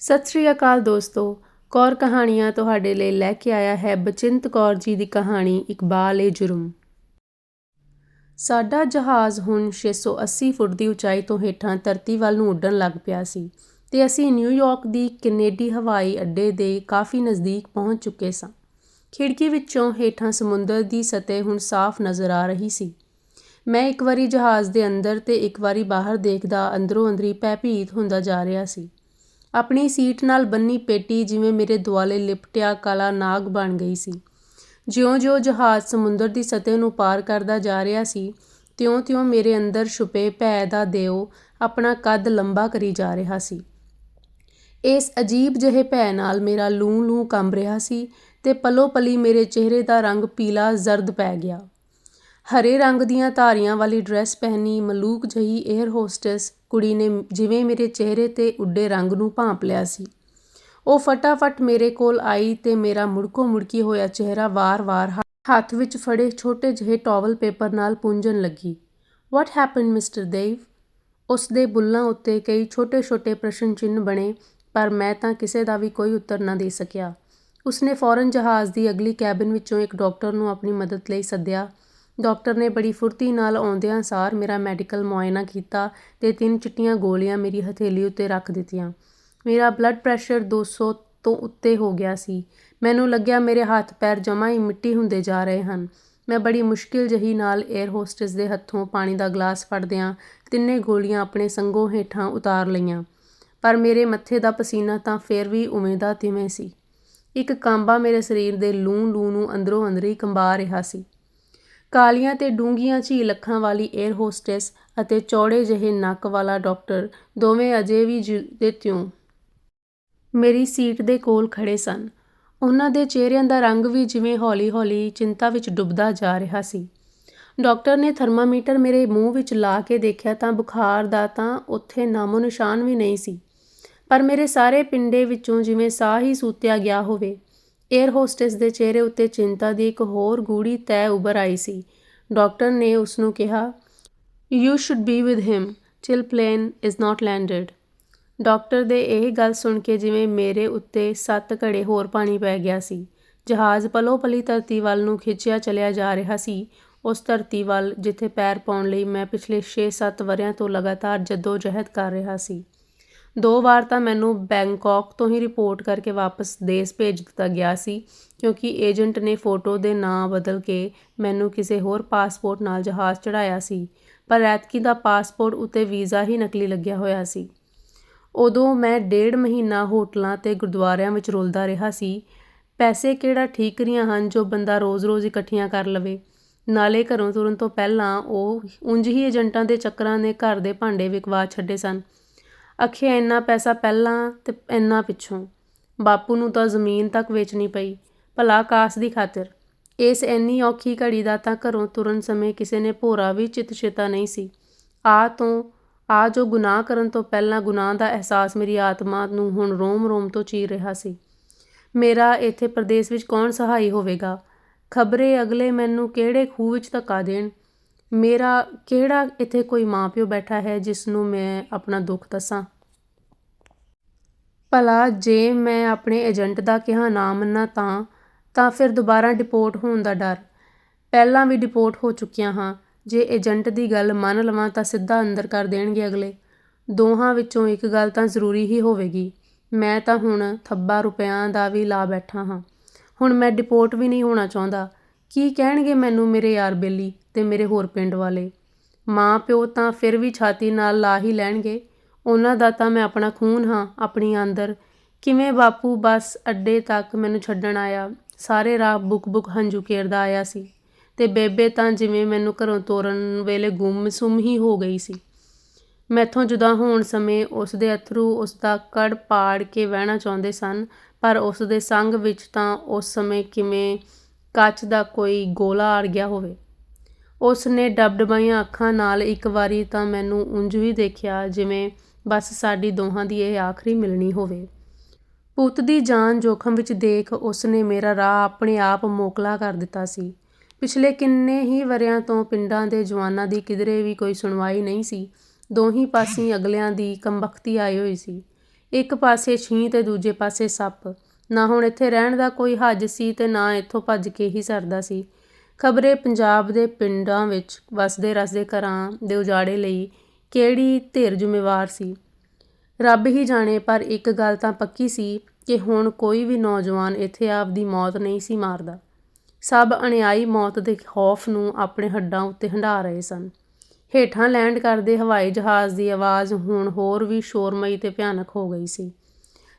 ਸਤਿ ਸ਼੍ਰੀ ਅਕਾਲ ਦੋਸਤੋ। ਕੌਰ ਕਹਾਣੀਆਂ ਤੁਹਾਡੇ ਲਈ ਲੈ ਕੇ ਆਇਆ ਹੈ ਬਚਿੰਤ ਕੌਰ ਜੀ ਦੀ ਕਹਾਣੀ ਇਕਬਾਲ ਏ ਜੁਰਮ। ਸਾਡਾ ਜਹਾਜ਼ ਹੁਣ 680 ਫੁੱਟ ਦੀ ਉਚਾਈ ਤੋਂ ਹੇਠਾਂ ਧਰਤੀ ਵੱਲ ਨੂੰ ਉੱਡਣ ਲੱਗ ਪਿਆ ਸੀ ਤੇ ਅਸੀਂ ਨਿਊਯਾਰਕ ਦੀ ਕੈਨੇਡੀ ਹਵਾਈ ਅੱਡੇ ਦੇ ਕਾਫੀ ਨਜ਼ਦੀਕ ਪਹੁੰਚ ਚੁੱਕੇ ਸਾਂ। ਖਿੜਕੀ ਵਿੱਚੋਂ ਹੇਠਾਂ ਸਮੁੰਦਰ ਦੀ ਸਤਹ ਹੁਣ ਸਾਫ਼ ਨਜ਼ਰ ਆ ਰਹੀ ਸੀ। ਮੈਂ ਇੱਕ ਵਾਰੀ ਜਹਾਜ਼ ਦੇ ਅੰਦਰ ਤੇ ਇੱਕ ਵਾਰੀ ਬਾਹਰ ਦੇਖਦਾ ਅੰਦਰੋਂ ਅੰਦਰੀ ਭੈਭੀਤ ਹੁੰਦਾ ਜਾ ਰਿਹਾ ਸੀ। ਆਪਣੀ ਸੀਟ ਨਾਲ ਬੰਨੀ ਪੇਟੀ ਜਿਵੇਂ ਮੇਰੇ ਦੁਆਲੇ ਲਿਪਟਿਆ ਕਾਲਾ ਨਾਗ ਬਣ ਗਈ ਸੀ। ਜਿਉਂ-ਜਿਉਂ ਜਹਾਜ਼ ਸਮੁੰਦਰ ਦੀ ਸਤਹ ਨੂੰ ਪਾਰ ਕਰਦਾ ਜਾ ਰਿਹਾ ਸੀ, ਤਿਉਂ-ਤਿਉਂ ਮੇਰੇ ਅੰਦਰ ਛੁਪੇ ਭੈ ਦਾ ਦਿਓ ਆਪਣਾ ਕੱਦ ਲੰਬਾ ਕਰੀ ਜਾ ਰਿਹਾ ਸੀ। ਇਸ ਅਜੀਬ ਜਿਹੇ ਭੈ ਨਾਲ ਮੇਰਾ ਲੂੰ-ਲੂੰ ਕੰਬ ਰਿਹਾ ਸੀ ਤੇ ਪਲੋ-ਪਲੀ ਮੇਰੇ ਚਿਹਰੇ ਦਾ ਰੰਗ ਪੀਲਾ ਜ਼ਰਦ ਪੈ ਗਿਆ। ਹਰੇ ਰੰਗ ਦੀਆਂ ਧਾਰੀਆਂ ਵਾਲੀ ਡਰੈਸ ਪਹਿਨੀ ਮਲੂਕ ਜਹੀ ਏਅਰ ਹੋਸਟੈਸ ਕੁੜੀ ਨੇ ਜਿਵੇਂ ਮੇਰੇ ਚਿਹਰੇ ਤੇ ਉੱਡੇ ਰੰਗ ਨੂੰ ਭਾਂਪ ਲਿਆ ਸੀ। ਉਹ ਫਟਾਫਟ ਮੇਰੇ ਕੋਲ ਆਈ ਤੇ ਮੇਰਾ ਮੁੜਕੋ ਮੁੜਕੀ ਹੋਇਆ ਚਿਹਰਾ ਵਾਰ-ਵਾਰ ਹੱਥ ਵਿੱਚ ਫੜੇ ਛੋਟੇ ਜਿਹੇ ਟਾਵਲ ਪੇਪਰ ਨਾਲ ਪੂੰਝਣ ਲੱਗੀ। ਵਾਟ ਹੈਪਨਡ ਮਿਸਟਰ ਦੇਵ ਉਸ ਦੇ ਬੁੱਲਾਂ ਉੱਤੇ ਕਈ ਛੋਟੇ-ਛੋਟੇ ਪ੍ਰਸ਼ਨ ਚਿੰਨ੍ਹ ਬਣੇ, ਪਰ ਮੈਂ ਤਾਂ ਕਿਸੇ ਦਾ ਵੀ ਕੋਈ ਉੱਤਰ ਨਾ ਦੇ ਸਕਿਆ। ਉਸਨੇ ਫੌਰਨ ਜਹਾਜ਼ ਦੀ ਅਗਲੀ ਕੈਬਿਨ ਵਿੱਚੋਂ ਇੱਕ ਡਾਕਟਰ ਨੂੰ ਆਪਣੀ ਮਦਦ ਲਈ ਸੱਦਿਆ। ਡਾਕਟਰ ਨੇ ਬੜੀ ਫੁਰਤੀ ਨਾਲ ਆਉਂਦਿਆਂ ਸਾਰ ਮੇਰਾ ਮੈਡੀਕਲ ਮੁਆਇਨਾ ਕੀਤਾ ਤੇ ਤਿੰਨ ਚਿੱਟੀਆਂ ਗੋਲੀਆਂ ਮੇਰੀ ਹਥੇਲੀ ਉੱਤੇ ਰੱਖ ਦਿੱਤੀਆਂ। ਮੇਰਾ ਬਲੱਡ ਪ੍ਰੈਸ਼ਰ 200 ਤੋਂ ਉੱਤੇ ਹੋ ਗਿਆ ਸੀ। ਮੈਨੂੰ ਲੱਗਿਆ ਮੇਰੇ ਹੱਥ ਪੈਰ ਜਮਾ ਹੀ ਮਿੱਟੀ ਹੁੰਦੇ ਜਾ ਰਹੇ ਹਨ। ਮੈਂ ਬੜੀ ਮੁਸ਼ਕਿਲ ਜਹੀ ਨਾਲ 에ਅਰ ਹੋਸਟਸ ਦੇ ਹੱਥੋਂ ਪਾਣੀ ਦਾ ਗਲਾਸ ਫੜਦਿਆਂ ਤਿੰਨੇ ਗੋਲੀਆਂ ਆਪਣੇ ਸੰਗੋਂ ਹੇਠਾਂ ਉਤਾਰ ਲਈਆਂ। ਪਰ ਮੇਰੇ ਮੱਥੇ ਦਾ ਪਸੀਨਾ ਤਾਂ ਫੇਰ ਵੀ ਉਵੇਂ ਦਾ ਤਿਵੇਂ ਸੀ। ਇੱਕ ਕਾਂਬਾ ਮੇਰੇ ਸਰੀਰ ਦੇ ਲੂੰ ਲੂੰ ਨੂੰ ਅੰਦਰੋਂ ਅੰਦਰੀ ਕੰਬਾ ਰਿਹਾ ਸੀ। ਕਾਲੀਆਂ ਤੇ ਡੂੰਘੀਆਂ ਝੀਲ ਅੱਖਾਂ ਵਾਲੀ ਏਅਰ ਹੋਸਟੈਸ ਅਤੇ ਚੌੜੇ ਜਿਹੇ ਨੱਕ ਵਾਲਾ ਡਾਕਟਰ ਦੋਵੇਂ ਅਜੇ ਵੀ ਜਿਉਂਦੇ ਤਿਉਂ। ਮੇਰੀ ਸੀਟ ਦੇ ਕੋਲ ਖੜ੍ਹੇ ਸਨ। ਉਹਨਾਂ ਦੇ ਚਿਹਰਿਆਂ ਦਾ ਰੰਗ ਵੀ ਜਿਵੇਂ ਹੌਲੀ-ਹੌਲੀ ਚਿੰਤਾ ਵਿੱਚ ਡੁੱਬਦਾ ਜਾ ਰਿਹਾ ਸੀ। ਡਾਕਟਰ ਨੇ ਥਰਮਾਮੀਟਰ ਮੇਰੇ ਮੂੰਹ ਵਿੱਚ ਲਾ ਕੇ ਦੇਖਿਆ ਤਾਂ ਬੁਖਾਰ ਦਾ ਤਾਂ ਉੱਥੇ ਨਾਮੋ ਨਿਸ਼ਾਨ ਵੀ ਨਹੀਂ ਸੀ। ਪਰ ਮੇਰੇ ਸਾਰੇ ਪਿੰਡੇ ਵਿੱਚੋਂ ਜਿਵੇਂ ਸਾਹ ਹੀ ਸੂਤਿਆ ਗਿਆ ਹੋਵੇ ਏਅਰ ਹੋਸਟੈਸ ਦੇ ਚਿਹਰੇ ਉੱਤੇ ਚਿੰਤਾ ਦੀ ਇੱਕ ਹੋਰ ਗੂੜੀ ਤੈ ਉੱਭਰ ਆਈ ਸੀ। ਡਾਕਟਰ ਨੇ ਉਸ ਨੂੰ ਕਿਹਾ you should be with him till plane is not landed doctor ਦੇ ਇਹ ਗੱਲ ਸੁਣ ਕੇ ਜਿਵੇਂ ਮੇਰੇ ਉੱਤੇ ਸੱਤ ਘੜੇ ਹੋਰ ਪਾਣੀ ਪੈ ਗਿਆ ਸੀ। ਜਹਾਜ਼ ਪਲੋ ਪਲੀ ਧਰਤੀ ਵੱਲ ਨੂੰ ਖਿੱਚਿਆ ਚਲਿਆ ਜਾ ਰਿਹਾ ਸੀ। ਉਸ ਧਰਤੀ ਵੱਲ ਜਿੱਥੇ ਪੈਰ ਪਾਉਣ ਲਈ ਮੈਂ ਪਿਛਲੇ 6-7 ਵਰਿਆਂ ਤੋਂ ਲਗਾਤਾਰ ਜੱਦੋ ਜਹਿਦ ਕਰ ਰਿਹਾ ਸੀ। ਦੋ ਵਾਰ ਤਾਂ ਮੈਨੂੰ ਬੈਂਕੋਕ ਤੋਂ ਹੀ ਰਿਪੋਰਟ ਕਰਕੇ ਵਾਪਸ ਦੇਸ਼ ਭੇਜ ਦਿੱਤਾ ਗਿਆ ਸੀ, ਕਿਉਂਕਿ ਏਜੰਟ ਨੇ ਫੋਟੋ ਦੇ ਨਾਂ ਬਦਲ ਕੇ ਮੈਨੂੰ ਕਿਸੇ ਹੋਰ ਪਾਸਪੋਰਟ ਨਾਲ ਜਹਾਜ਼ ਚੜ੍ਹਾਇਆ ਸੀ, ਪਰ ਐਤਕੀ ਦਾ ਪਾਸਪੋਰਟ ਉੱਤੇ ਵੀਜ਼ਾ ਹੀ ਨਕਲੀ ਲੱਗਿਆ ਹੋਇਆ ਸੀ। ਉਦੋਂ ਮੈਂ ਡੇਢ ਮਹੀਨਾ ਹੋਟਲਾਂ ਤੇ ਗੁਰਦੁਆਰਿਆਂ ਵਿੱਚ ਰੁਲਦਾ ਰਿਹਾ ਸੀ, ਪੈਸੇ ਕਿਹੜਾ ਠੀਕਰੀਆਂ ਹਨ ਜੋ ਬੰਦਾ ਰੋਜ਼-ਰੋਜ਼ ਇਕੱਠੀਆਂ ਕਰ ਲਵੇ। ਨਾਲੇ ਘਰੋਂ ਤੁਰਨ ਤੋਂ ਪਹਿਲਾਂ ਉਹ ਉਂਝ ਹੀ ਏਜੰਟਾਂ ਦੇ ਚੱਕਰਾਂ ਨੇ ਘਰ ਦੇ ਭਾਂਡੇ ਵਿਕਵਾ ਛੱਡੇ ਸਨ ਅਖੇ ਇੰਨਾ ਪੈਸਾ ਪਹਿਲਾਂ ਤੇ ਇੰਨਾ ਪਿੱਛੋਂ। ਬਾਪੂ ਨੂੰ ਤਾਂ ਜ਼ਮੀਨ ਤੱਕ ਵੇਚਣੀ ਪਈ, ਭਲਾ ਕਾਸ ਦੀ ਖਾਤਰ। ਇਸ ਇੰਨੀ ਔਖੀ ਘੜੀ ਦਾ ਤਾਂ ਘਰੋਂ ਤੁਰਨ ਸਮੇਂ ਕਿਸੇ ਨੇ ਭੋਰਾ ਵੀ ਚਿਤ ਚੇਤਾ ਨਹੀਂ ਸੀ। ਆ ਤੋਂ, ਆ ਜੋ ਗੁਨਾਹ ਕਰਨ ਤੋਂ ਪਹਿਲਾਂ ਗੁਨਾਹ ਦਾ ਅਹਿਸਾਸ ਮੇਰੀ ਆਤਮਾ ਨੂੰ ਹੁਣ ਰੋਮ-ਰੋਮ ਤੋਂ ਚੀਰ ਰਿਹਾ ਸੀ। ਮੇਰਾ ਇੱਥੇ ਪ੍ਰਦੇਸ਼ ਵਿੱਚ ਕੌਣ ਸਹਾਈ ਹੋਵੇਗਾ? ਖਬਰੇ ਅਗਲੇ ਮੈਨੂੰ ਕਿਹੜੇ ਖੂਹ ਵਿੱਚ ਧੱਕਾ ਦੇਣ? ਮੇਰਾ ਕਿਹੜਾ ਇੱਥੇ ਕੋਈ ਮਾਂ ਪਿਓ ਬੈਠਾ ਹੈ ਜਿਸ ਨੂੰ ਮੈਂ ਆਪਣਾ ਦੁੱਖ ਦੱਸਾਂ? ਭਲਾ ਜੇ ਮੈਂ ਆਪਣੇ ਏਜੰਟ ਦਾ ਕਿਹਾ ਨਾ ਮੰਨਾਂ ਤਾਂ ਤਾਂ ਫਿਰ ਦੁਬਾਰਾ ਡਿਪੋਰਟ ਹੋਣ ਦਾ ਡਰ। ਪਹਿਲਾਂ ਵੀ ਡਿਪੋਰਟ ਹੋ ਚੁੱਕਿਆ ਹਾਂ। ਜੇ ਏਜੰਟ ਦੀ ਗੱਲ ਮੰਨ ਲਵਾਂ ਤਾਂ ਸਿੱਧਾ ਅੰਦਰ ਕਰ ਦੇਣਗੇ ਅਗਲੇ। ਦੋਹਾਂ ਵਿੱਚੋਂ ਇੱਕ ਗੱਲ ਤਾਂ ਜ਼ਰੂਰੀ ਹੀ ਹੋਵੇਗੀ। ਮੈਂ ਤਾਂ ਹੁਣ ਥੱਬਾ ਰੁਪਿਆਂ ਦਾ ਵੀ ਲਾ ਬੈਠਾ ਹਾਂ। ਹੁਣ ਮੈਂ ਡਿਪੋਰਟ ਵੀ ਨਹੀਂ ਹੋਣਾ ਚਾਹੁੰਦਾ। ਕੀ ਕਹਿਣਗੇ ਮੈਨੂੰ ਮੇਰੇ ਯਾਰ ਬੇਲੀ? ਅਤੇ ਮੇਰੇ ਹੋਰ ਪਿੰਡ ਵਾਲੇ। ਮਾਂ ਪਿਓ ਤਾਂ ਫਿਰ ਵੀ ਛਾਤੀ ਨਾਲ ਲਾ ਹੀ ਲੈਣਗੇ। ਉਹਨਾਂ ਦਾ ਤਾਂ ਮੈਂ ਆਪਣਾ ਖੂਨ ਹਾਂ, ਆਪਣੀ ਅੰਦਰ ਕਿਵੇਂ ਬਾਪੂ ਬਸ ਅੱਡੇ ਤੱਕ ਮੈਨੂੰ ਛੱਡਣ ਆਇਆ? ਸਾਰੇ ਰਾਹ ਬੁੱਕ ਬੁੱਕ ਹੰਝੂ ਕੇਰਦਾ ਆਇਆ ਸੀ। ਅਤੇ ਬੇਬੇ ਤਾਂ ਜਿਵੇਂ ਮੈਨੂੰ ਘਰੋਂ ਤੋਰਨ ਵੇਲੇ ਗੁੰਮ-ਸੁੰਮ ਹੀ ਹੋ ਗਈ ਸੀ। ਮੈਥੋਂ ਜੁਦਾ ਹੋਣ ਸਮੇਂ ਉਸ ਦੇ ਅਥਰੂ ਉਸ ਦਾ ਕੜ ਪਾੜ ਕੇ ਵਹਿਣਾ ਚਾਹੁੰਦੇ ਸਨ, ਪਰ ਉਸ ਦੇ ਸੰਗ ਵਿੱਚ ਤਾਂ ਉਸ ਸਮੇਂ ਕਿਵੇਂ ਕੱਚ ਦਾ ਕੋਈ ਗੋਲਾ ਅੜ ਗਿਆ ਹੋਵੇ। ਉਸ ਨੇ ਡਬਡਬਾਈਆਂ ਅੱਖਾਂ ਨਾਲ ਇੱਕ ਵਾਰੀ ਤਾਂ ਮੈਨੂੰ ਉਂਝ ਵੀ ਦੇਖਿਆ ਜਿਵੇਂ ਬਸ ਸਾਡੀ ਦੋਹਾਂ ਦੀ ਇਹ ਆਖਰੀ ਮਿਲਣੀ ਹੋਵੇ। ਪੁੱਤ ਦੀ ਜਾਨ ਜੋਖਮ ਵਿੱਚ ਦੇਖ ਉਸ ਨੇ ਮੇਰਾ ਰਾਹ ਆਪਣੇ ਆਪ ਮੋਕਲਾ ਕਰ ਦਿੱਤਾ ਸੀ। ਪਿਛਲੇ ਕਿੰਨੇ ਹੀ ਵਰਿਆਂ ਤੋਂ ਪਿੰਡਾਂ ਦੇ ਜਵਾਨਾਂ ਦੀ ਕਿਧਰੇ ਵੀ ਕੋਈ ਸੁਣਵਾਈ ਨਹੀਂ ਸੀ। ਦੋਹੀ ਪਾਸੇ ਅਗਲਿਆਂ ਦੀ ਕੰਬਖਤੀ ਆਈ ਹੋਈ ਸੀ। ਇੱਕ ਪਾਸੇ ਛੀਂ ਤੇ ਦੂਜੇ ਪਾਸੇ ਸੱਪ। ਨਾ ਹੁਣ ਇੱਥੇ ਰਹਿਣ ਦਾ ਕੋਈ ਹੱਜ ਸੀ ਤੇ ਨਾ ਇੱਥੋਂ ਭੱਜ ਕੇ ਹੀ ਸਰਦਾ ਸੀ। ਖਬਰੇ ਪੰਜਾਬ ਦੇ ਪਿੰਡਾਂ ਵਿੱਚ ਵਸਦੇ ਰਸਦੇ ਘਰਾਂ ਦੇ ਉਜਾੜੇ ਲਈ ਕਿਹੜੀ ਧਿਰ ਜ਼ਿੰਮੇਵਾਰ ਸੀ? ਰੱਬ ਹੀ ਜਾਣੇ, ਪਰ ਇੱਕ ਗੱਲ ਤਾਂ ਪੱਕੀ ਸੀ ਕਿ ਹੁਣ ਕੋਈ ਵੀ ਨੌਜਵਾਨ ਇੱਥੇ ਆਪ ਦੀ ਮੌਤ ਨਹੀਂ ਸੀ ਮਾਰਦਾ। ਸਭ ਅਣਿਆਈ ਮੌਤ ਦੇ ਖੌਫ ਨੂੰ ਆਪਣੇ ਹੱਡਾਂ ਉੱਤੇ ਹੰਢਾ ਰਹੇ ਸਨ। ਹੇਠਾਂ ਲੈਂਡ ਕਰਦੇ ਹਵਾਈ ਜਹਾਜ਼ ਦੀ ਆਵਾਜ਼ ਹੁਣ ਹੋਰ ਵੀ ਸ਼ੋਰਮਈ ਤੇ ਭਿਆਨਕ ਹੋ ਗਈ ਸੀ।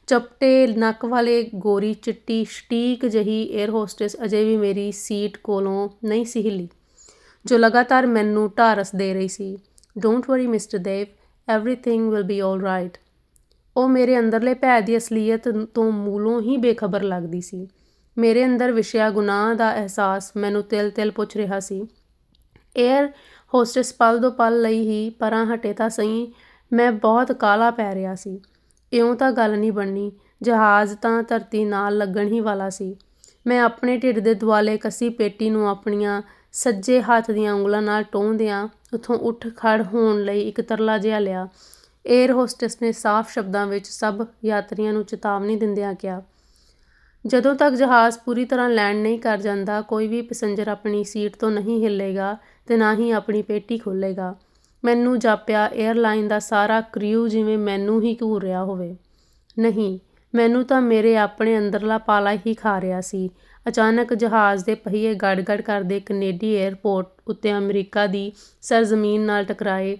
ਚਪਟੇ, ਨੱਕ ਵਾਲੇ ਗੋਰੀ ਚਿੱਟੀ, ਸਟੀਕ ਜਿਹੀ ਏਅਰ ਹੋਸਟੈਸ ਅਜੇ ਵੀ ਮੇਰੀ ਸੀਟ ਕੋਲੋਂ ਨਹੀਂ ਸੀ ਹਿੱਲੀ ਜੋ ਲਗਾਤਾਰ ਮੈਨੂੰ ਢਾਰਸ ਦੇ ਰਹੀ ਸੀ। Don't worry mister Dev everything will be all right ਉਹ ਮੇਰੇ ਅੰਦਰਲੇ ਭੈ ਦੀ ਅਸਲੀਅਤ ਤੋਂ ਮੂਲੋਂ ਹੀ ਬੇਖਬਰ ਲੱਗਦੀ ਸੀ। ਮੇਰੇ ਅੰਦਰ ਵਿਸ਼ਿਆ ਗੁਨਾਹ ਦਾ ਅਹਿਸਾਸ ਮੈਨੂੰ ਤਿਲ-ਤਿਲ ਪੁੱਛ ਰਿਹਾ ਸੀ। ਏਅਰ ਹੋਸਟੈਸ ਪਲ ਦੋ ਪਲ ਲਈ ਹੀ ਪਰਾਂ ਹਟੇ ਤਾਂ ਸਹੀ, ਮੈਂ ਬਹੁਤ ਕਾਲਾ ਪੈ ਰਿਹਾ ਸੀ। ਇਉਂ ਤਾਂ ਗੱਲ ਨਹੀਂ ਬਣਨੀ। ਜਹਾਜ਼ ਤਾਂ ਧਰਤੀ ਨਾਲ ਲੱਗਣ ਹੀ ਵਾਲਾ ਸੀ। ਮੈਂ ਆਪਣੇ ਢਿੱਡ ਦੇ ਦੁਆਲੇ ਕੱਸੀ ਪੇਟੀ ਨੂੰ ਆਪਣੀਆਂ ਸੱਜੇ ਹੱਥ ਦੀਆਂ ਉਂਗਲਾਂ ਨਾਲ ਟੋਹਦਿਆਂ ਉੱਥੋਂ ਉੱਠ ਖੜ੍ਹ ਹੋਣ ਲਈ ਇੱਕ ਤਰਲਾ ਜਿਹਾ ਲਿਆ। ਏਅਰ ਹੋਸਟਸ ਨੇ ਸਾਫ਼ ਸ਼ਬਦਾਂ ਵਿੱਚ ਸਭ ਯਾਤਰੀਆਂ ਨੂੰ ਚੇਤਾਵਨੀ ਦਿੰਦਿਆਂ ਕਿਹਾ, ਜਦੋਂ ਤੱਕ ਜਹਾਜ਼ ਪੂਰੀ ਤਰ੍ਹਾਂ ਲੈਂਡ ਨਹੀਂ ਕਰ ਜਾਂਦਾ, ਕੋਈ ਵੀ ਪੈਸੇਂਜਰ ਆਪਣੀ ਸੀਟ ਤੋਂ ਨਹੀਂ ਹਿੱਲੇਗਾ ਤੇ ਨਾ ਹੀ ਆਪਣੀ ਪੇਟੀ ਖੋਲ੍ਹੇਗਾ। ਮੈਨੂੰ ਜਾਪਿਆ ਏਅਰਲਾਈਨ ਦਾ ਸਾਰਾ ਕ੍ਰਿਊ ਜਿਵੇਂ ਮੈਨੂੰ ਹੀ ਘੂਰ ਰਿਹਾ ਹੋਵੇ। ਨਹੀਂ, ਮੈਨੂੰ ਤਾਂ ਮੇਰੇ ਆਪਣੇ ਅੰਦਰਲਾ ਪਾਲਾ ਹੀ ਖਾ ਰਿਹਾ ਸੀ। ਅਚਾਨਕ ਜਹਾਜ਼ ਦੇ ਪਹੀਏ ਗੜ-ਗੜ ਕਰਦੇ ਕੈਨੇਡੀ ਏਅਰਪੋਰਟ ਉੱਤੇ ਅਮਰੀਕਾ ਦੀ ਸਰਜ਼ਮੀਨ ਨਾਲ ਟਕਰਾਏ।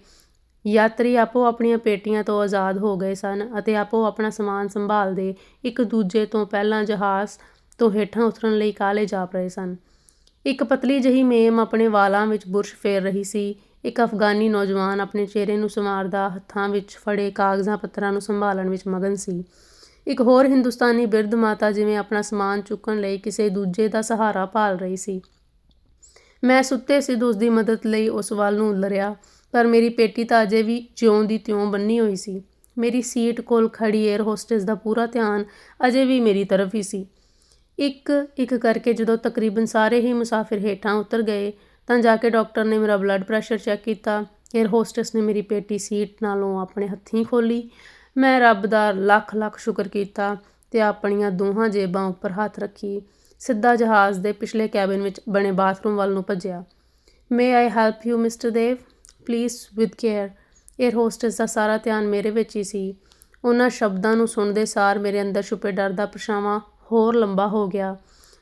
ਯਾਤਰੀ ਆਪੋ ਆਪਣੀਆਂ ਪੇਟੀਆਂ ਤੋਂ ਆਜ਼ਾਦ ਹੋ ਗਏ ਸਨ ਅਤੇ ਆਪੋ ਆਪਣਾ ਸਮਾਨ ਸੰਭਾਲਦੇ ਇੱਕ ਦੂਜੇ ਤੋਂ ਪਹਿਲਾਂ ਜਹਾਜ਼ ਤੋਂ ਹੇਠਾਂ ਉਤਰਨ ਲਈ ਕਾਹਲੇ ਜਾਪ ਰਹੇ ਸਨ। ਇੱਕ ਪਤਲੀ ਜਿਹੀ ਮੇਮ ਆਪਣੇ ਵਾਲਾਂ ਵਿੱਚ ਬੁਰਸ਼ ਫੇਰ ਰਹੀ ਸੀ। ਇੱਕ ਅਫਗਾਨੀ ਨੌਜਵਾਨ ਆਪਣੇ ਚਿਹਰੇ ਨੂੰ ਸੰਵਾਰਦਾ ਹੱਥਾਂ ਵਿੱਚ ਫੜੇ ਕਾਗਜ਼ਾਂ ਪੱਤਰਾਂ ਨੂੰ ਸੰਭਾਲਣ ਵਿੱਚ ਮਗਨ ਸੀ। ਇੱਕ ਹੋਰ ਹਿੰਦੁਸਤਾਨੀ ਬਿਰਧ ਮਾਤਾ ਜਿਵੇਂ ਆਪਣਾ ਸਮਾਨ ਚੁੱਕਣ ਲਈ ਕਿਸੇ ਦੂਜੇ ਦਾ ਸਹਾਰਾ ਭਾਲ ਰਹੀ ਸੀ। ਮੈਂ ਸੁੱਤੇ ਸਿੱਧ ਉਸ ਦੀ ਮਦਦ ਲਈ ਉਸ ਵੱਲ ਨੂੰ ਉਲਰਿਆ ਪਰ ਮੇਰੀ ਪੇਟੀ ਤਾਂ ਅਜੇ ਵੀ ਜਿਉਂ ਦੀ ਤਿਉਂ ਬੰਨੀ ਹੋਈ ਸੀ। ਮੇਰੀ ਸੀਟ ਕੋਲ ਖੜੀ 에ਅਰ ਹੋਸਟਸ ਦਾ ਪੂਰਾ ਧਿਆਨ ਅਜੇ ਵੀ ਮੇਰੀ ਤਰਫ ਹੀ ਸੀ। ਇੱਕ ਇੱਕ ਕਰਕੇ ਜਦੋਂ ਤਕਰੀਬਨ ਸਾਰੇ ਹੀ ਮੁਸਾਫਿਰ ਹੇਠਾਂ ਉਤਰ ਗਏ ਤਾਂ ਜਾ ਕੇ ਡਾਕਟਰ ਨੇ ਮੇਰਾ ਬਲੱਡ ਪ੍ਰੈਸ਼ਰ ਚੈੱਕ ਕੀਤਾ 에ਅਰ ਹੋਸਟਸ ਨੇ ਮੇਰੀ ਪੇਟੀ ਸੀਟ ਨਾਲੋਂ ਆਪਣੇ ਹੱਥੀਂ ਖੋਲੀ ਮੈਂ ਰੱਬ ਦਾ ਲੱਖ ਲੱਖ ਸ਼ੁਕਰ ਕੀਤਾ ਤੇ ਆਪਣੀਆਂ ਦੋਹਾਂ ਜੇਬਾਂ ਉੱਪਰ ਹੱਥ ਰੱਖੀ। ਸਿੱਧਾ ਜਹਾਜ਼ ਦੇ ਪਿਛਲੇ ਕੈਬਿਨ ਵਿੱਚ ਬਣੇ ਬਾਥਰੂਮ ਵੱਲ ਨੂੰ ਭੱਜਿਆ। May I help you mister Dev please with care air hostess ਦਾ ਸਾਰਾ ਧਿਆਨ ਮੇਰੇ ਵਿੱਚ ਹੀ ਸੀ। ਉਹਨਾਂ ਸ਼ਬਦਾਂ ਨੂੰ ਸੁਣਦੇ ਸਾਰ ਮੇਰੇ ਅੰਦਰ ਛੁਪੇ ਡਰ ਦਾ ਪਰਛਾਵਾਂ ਹੋਰ ਲੰਬਾ ਹੋ ਗਿਆ।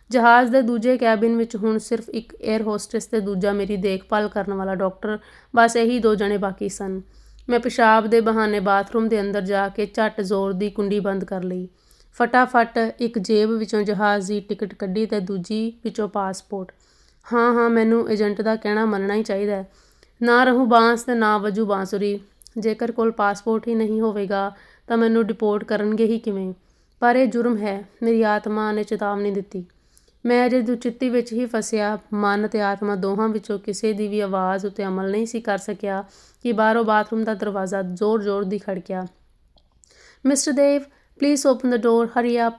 ਜਹਾਜ਼ ਦੇ ਦੂਜੇ ਕੈਬਿਨ ਵਿੱਚ ਹੁਣ ਸਿਰਫ ਇੱਕ 에ਅਰ ਹੋਸਟਸ ਤੇ ਦੂਜਾ ਮੇਰੀ ਦੇਖਭਾਲ ਕਰਨ ਵਾਲਾ ਡਾਕਟਰ ਬਸ ਇਹੀ ਦੋ ਜਣੇ ਬਾਕੀ ਸਨ। ਮੈਂ ਪਿਸ਼ਾਬ ਦੇ ਬਹਾਨੇ ਬਾਥਰੂਮ ਦੇ ਅੰਦਰ ਜਾ ਕੇ ਝੱਟ ਜ਼ੋਰ ਦੀ ਕੁੰਡੀ ਬੰਦ ਕਰ ਲਈ। ਫਟਾਫਟ ਇੱਕ ਜੇਬ ਵਿੱਚੋਂ ਜਹਾਜ਼ ਦੀ ਟਿਕਟ ਕੱਢੀ ਤੇ ਦੂਜੀ ਵਿੱਚੋਂ ਪਾਸਪੋਰਟ ਹਾਂ ਹਾਂ, ਮੈਨੂੰ ਏਜੰਟ ਦਾ ਕਹਿਣਾ ਮੰਨਣਾ ਹੀ ਚਾਹੀਦਾ ਹੈ। ਨਾ ਰਹੂ ਬਾਂਸ ਤੇ ਨਾ ਵਜੂ ਬਾਂਸੁਰੀ। ਜੇਕਰ ਕੋਲ ਪਾਸਪੋਰਟ ਹੀ ਨਹੀਂ ਹੋਵੇਗਾ, ਤਾਂ ਮੈਨੂੰ ਡਿਪੋਰਟ ਕਰਨਗੇ ਹੀ ਕਿਵੇਂ? ਪਰ ਇਹ ਜੁਰਮ ਹੈ। ਮੇਰੀ ਆਤਮਾ ਨੇ ਚੇਤਾਵਨੀ ਦਿੱਤੀ। ਮੈਂ ਅਜੇ ਦੁਚਿੱਤੀ ਵਿੱਚ ਹੀ ਫਸਿਆ। ਮਨ ਅਤੇ ਆਤਮਾ ਦੋਹਾਂ ਵਿੱਚੋਂ ਕਿਸੇ ਦੀ ਵੀ ਆਵਾਜ਼ ਉੱਤੇ ਅਮਲ ਨਹੀਂ ਸੀ ਕਰ ਸਕਿਆ ਕਿ ਬਾਹਰੋਂ ਬਾਥਰੂਮ ਦਾ ਦਰਵਾਜ਼ਾ ਜ਼ੋਰ-ਜ਼ੋਰ ਦੀ ਖੜਕਿਆ। Mister Dev please open the door hurry up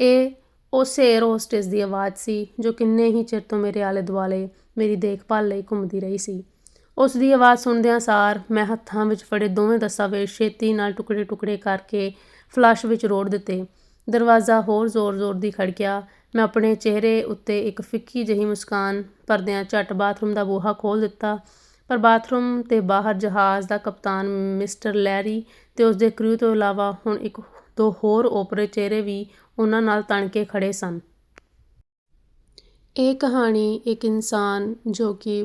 ਇਹ ਉਸੇ 에ਅਰ ਹੋਸਟੈਸ ਦੀ ਆਵਾਜ਼ ਸੀ ਜੋ ਕਿੰਨੇ ਹੀ ਚਿਰ ਤੋਂ ਮੇਰੇ ਆਲੇ ਦੁਆਲੇ ਮੇਰੀ ਦੇਖਭਾਲ ਲਈ ਘੁੰਮਦੀ ਰਹੀ ਸੀ। ਉਸ ਦੀ ਆਵਾਜ਼ ਸੁਣਦਿਆਂ ਸਾਰ ਮੈਂ ਹੱਥਾਂ ਵਿੱਚ ਫੜੇ ਦੋਵੇਂ ਦਸਤਾਵੇਜ਼ ਛੇਤੀ ਨਾਲ ਟੁਕੜੇ-ਟੁਕੜੇ ਕਰਕੇ ਫਲਸ਼ ਵਿੱਚ ਰੋੜ ਦਿੱਤੇ। ਦਰਵਾਜ਼ਾ ਹੋਰ ਜ਼ੋਰ-ਜ਼ੋਰ ਦੀ ਖੜਕਿਆ। ਮੈਂ ਆਪਣੇ ਚਿਹਰੇ ਉੱਤੇ ਇੱਕ ਫਿੱਕੀ ਜਿਹੀ ਮੁਸਕਾਨ ਭਰਦਿਆਂ ਝੱਟ ਬਾਥਰੂਮ ਦਾ ਬੂਹਾ ਖੋਲ੍ਹ ਦਿੱਤਾ। ਪਰ ਬਾਥਰੂਮ ਤੇ ਬਾਹਰ ਜਹਾਜ਼ ਦਾ ਕਪਤਾਨ ਮਿਸਟਰ ਲੈਰੀ ਅਤੇ ਉਸ ਦੇ ਕ੍ਰਿਊ ਤੋਂ ਇਲਾਵਾ ਹੁਣ ਇੱਕ ਦੋ ਹੋਰ ਓਪਰੇ ਚਿਹਰੇ ਵੀ ਉਹਨਾਂ ਨਾਲ ਤਣ ਕੇ ਖੜੇ ਸਨ। ਇਹ ਕਹਾਣੀ ਇੱਕ ਇਨਸਾਨ ਜੋ ਕਿ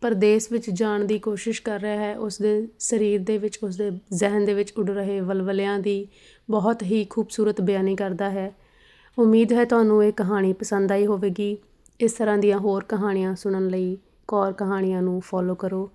ਪਰਦੇਸ ਵਿੱਚ ਜਾਣ ਦੀ ਕੋਸ਼ਿਸ਼ ਕਰ ਰਿਹਾ ਹੈ ਉਸ ਦੇ ਸਰੀਰ ਦੇ ਵਿੱਚ ਉਸ ਦੇ ਜ਼ਿਹਨ ਦੇ ਵਿੱਚ ਉੱਡ ਰਹੇ ਵਲਵਲਿਆਂ ਦੀ ਬਹੁਤ ਹੀ ਖੂਬਸੂਰਤ ਬਿਆਨੀ ਕਰਦਾ ਹੈ। ਉਮੀਦ ਹੈ ਤੁਹਾਨੂੰ ਇਹ ਕਹਾਣੀ ਪਸੰਦ ਆਈ ਹੋਵੇਗੀ। ਇਸ ਤਰ੍ਹਾਂ ਦੀਆਂ ਹੋਰ ਕਹਾਣੀਆਂ ਸੁਣਨ ਲਈ ਕੌਰ ਕਹਾਣੀਆਂ ਨੂੰ ਫੋਲੋ ਕਰੋ।